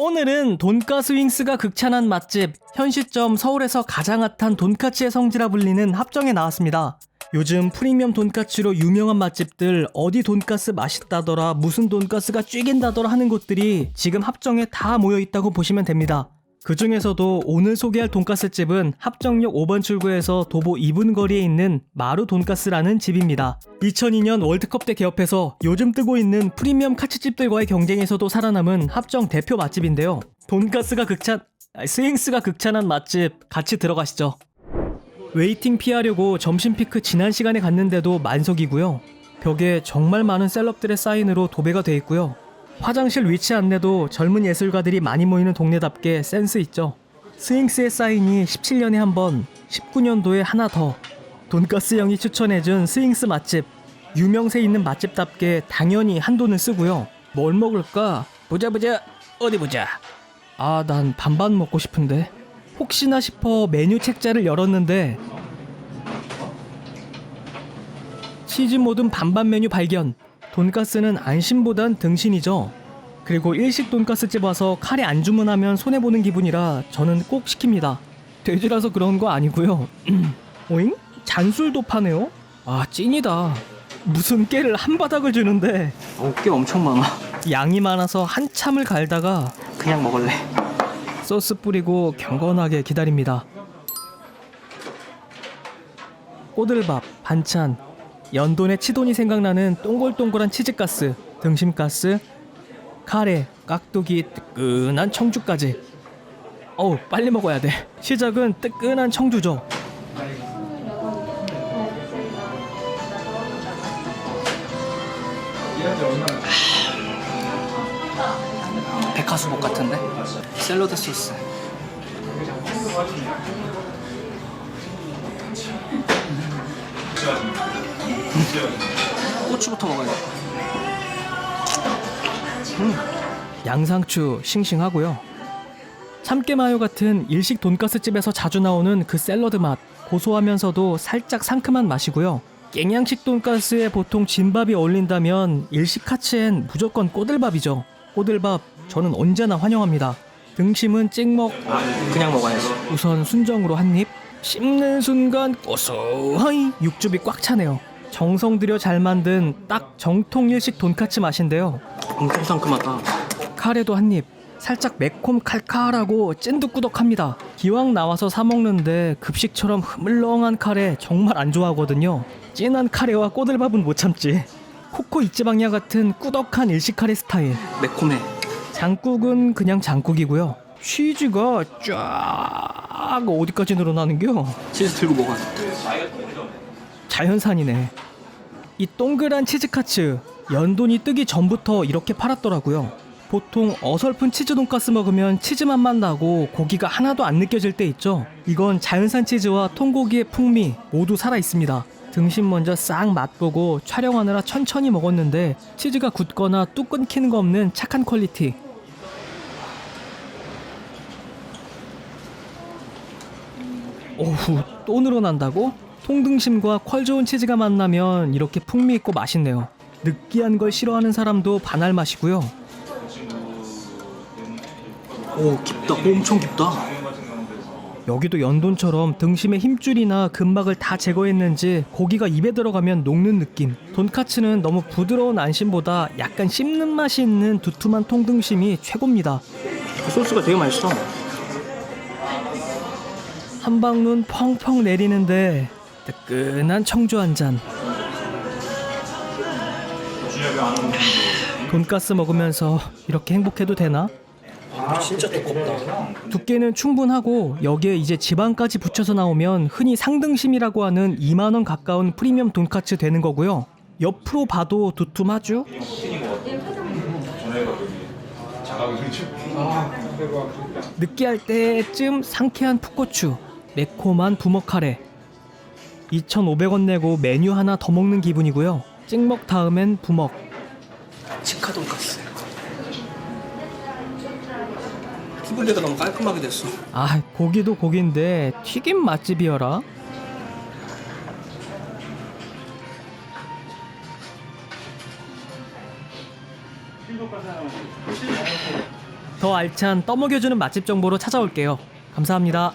오늘은 돈가스 윙스가 극찬한 맛집 현 시점 서울에서 가장 핫한 돈까츠의 성지라 불리는 합정에 나왔습니다. 요즘 프리미엄 돈까츠로 유명한 맛집들 어디 돈가스 맛있다더라 무슨 돈가스가 쥐긴다더라 하는 곳들이 지금 합정에 다 모여 있다고 보시면 됩니다. 그 중에서도 오늘 소개할 돈가스 집은 합정역 5번 출구에서 도보 2분 거리에 있는 마루 돈가스라는 집입니다. 2002년 월드컵 때 개업해서 요즘 뜨고 있는 프리미엄 카츠집들과의 경쟁에서도 살아남은 합정 대표 맛집인데요. 돈가스가 극찬, 스윙스가 극찬한 맛집 같이 들어가시죠. 웨이팅 피하려고 점심 피크 지난 시간에 갔는데도 만석이고요. 벽에 정말 많은 셀럽들의 사인으로 도배가 돼 있고요. 화장실 위치 안내도 젊은 예술가들이 많이 모이는 동네답게 센스 있죠. 스윙스의 사인이 17년에 한 번, 19년도에 하나 더. 돈가스 형이 추천해준 스윙스 맛집. 유명세 있는 맛집답게 당연히 한돈을 쓰고요. 뭘 먹을까? 보자 보자. 어디 보자. 아, 난 반반 먹고 싶은데. 혹시나 싶어 메뉴 책자를 열었는데 치즈 모든 반반 메뉴 발견. 돈가스는 안심보단 등신이죠. 그리고 일식 돈가스집 와서 카레 안 주문하면 손해 보는 기분이라 저는 꼭 시킵니다. 돼지라서 그런 거 아니고요. 오잉? 잔술도 파네요? 아 찐이다. 무슨 깨를 한 바닥을 주는데 어, 꽤 엄청 많아. 양이 많아서 한참을 갈다가 그냥 먹을래. 소스 뿌리고 경건하게 기다립니다. 꼬들밥, 반찬, 연돈의 치돈이 생각나는 동글동글한 치즈가스, 등심가스, 카레, 깍두기, 뜨끈한 청주까지. 어우, 빨리 먹어야 돼. 시작은 뜨끈한 청주죠. 백화수복 같은데? 샐러드 소스. 고추부터 먹어야겠다. 양상추 싱싱하고요. 참깨마요 같은 일식 돈가스 집에서 자주 나오는 그 샐러드 맛 고소하면서도 살짝 상큼한 맛이고요. 깽양식 돈가스에 보통 진밥이 어울린다면 일식 카츠엔 무조건 꼬들밥이죠. 꼬들밥 저는 언제나 환영합니다. 등심은 찍먹 그냥 먹어야지. 우선 순정으로 한 입. 씹는 순간 고소하이 육즙이 꽉 차네요. 정성 들여 잘 만든 딱 정통 일식 돈까츠 맛인데요. 엄청 상큼하다. 카레도 한 입. 살짝 매콤 칼칼하고 찐득꾸덕합니다. 기왕 나와서 사 먹는데 급식처럼 흐물렁한 카레 정말 안 좋아하거든요. 진한 카레와 꼬들밥은 못 참지. 코코 이찌방야 같은 꾸덕한 일식 카레 스타일. 매콤해. 장국은 그냥 장국이고요. 치즈가 쫙 어디까지 늘어나는겨? 치즈 들고 먹어. 자연산이네. 이 동그란 치즈카츠 연돈이 뜨기 전부터 이렇게 팔았더라고요. 보통 어설픈 치즈 돈가스 먹으면 치즈 맛만 나고 고기가 하나도 안 느껴질 때 있죠. 이건 자연산 치즈와 통고기의 풍미 모두 살아 있습니다. 등심 먼저 싹 맛보고 촬영하느라 천천히 먹었는데 치즈가 굳거나 뚝 끊기는 거 없는 착한 퀄리티. 오후 또 늘어난다고? 통등심과 퀄 좋은 치즈가 만나면 이렇게 풍미 있고 맛있네요. 느끼한 걸 싫어하는 사람도 반할 맛이고요. 오, 깊다. 오, 엄청 깊다. 여기도 연돈처럼 등심의 힘줄이나 근막을 다 제거했는지 고기가 입에 들어가면 녹는 느낌. 돈카츠는 너무 부드러운 안심보다 약간 씹는 맛이 있는 두툼한 통등심이 최고입니다. 그 소스가 되게 맛있어. 한 방눈 펑펑 내리는데 뜨끈한 청주 한 잔. 돈가스 먹으면서 이렇게 행복해도 되나? 진짜 두껍다. 두께는 충분하고 여기에 이제 지방까지 붙여서 나오면 흔히 상등심이라고 하는 2만 원 가까운 프리미엄 돈까츠 되는 거고요. 옆으로 봐도 두툼하죠? 느끼할 때쯤 상쾌한 풋고추, 매콤한 부먹 카레. 2,500원 내고 메뉴 하나 더 먹는 기분이고요. 찍먹 다음엔 부먹. 치카 돈가스. 피블레가 너무 깔끔하게 됐어. 아 고기도 고기인데 튀김 맛집이어라 더 알찬 떠먹여주는 맛집 정보로 찾아올게요. 감사합니다.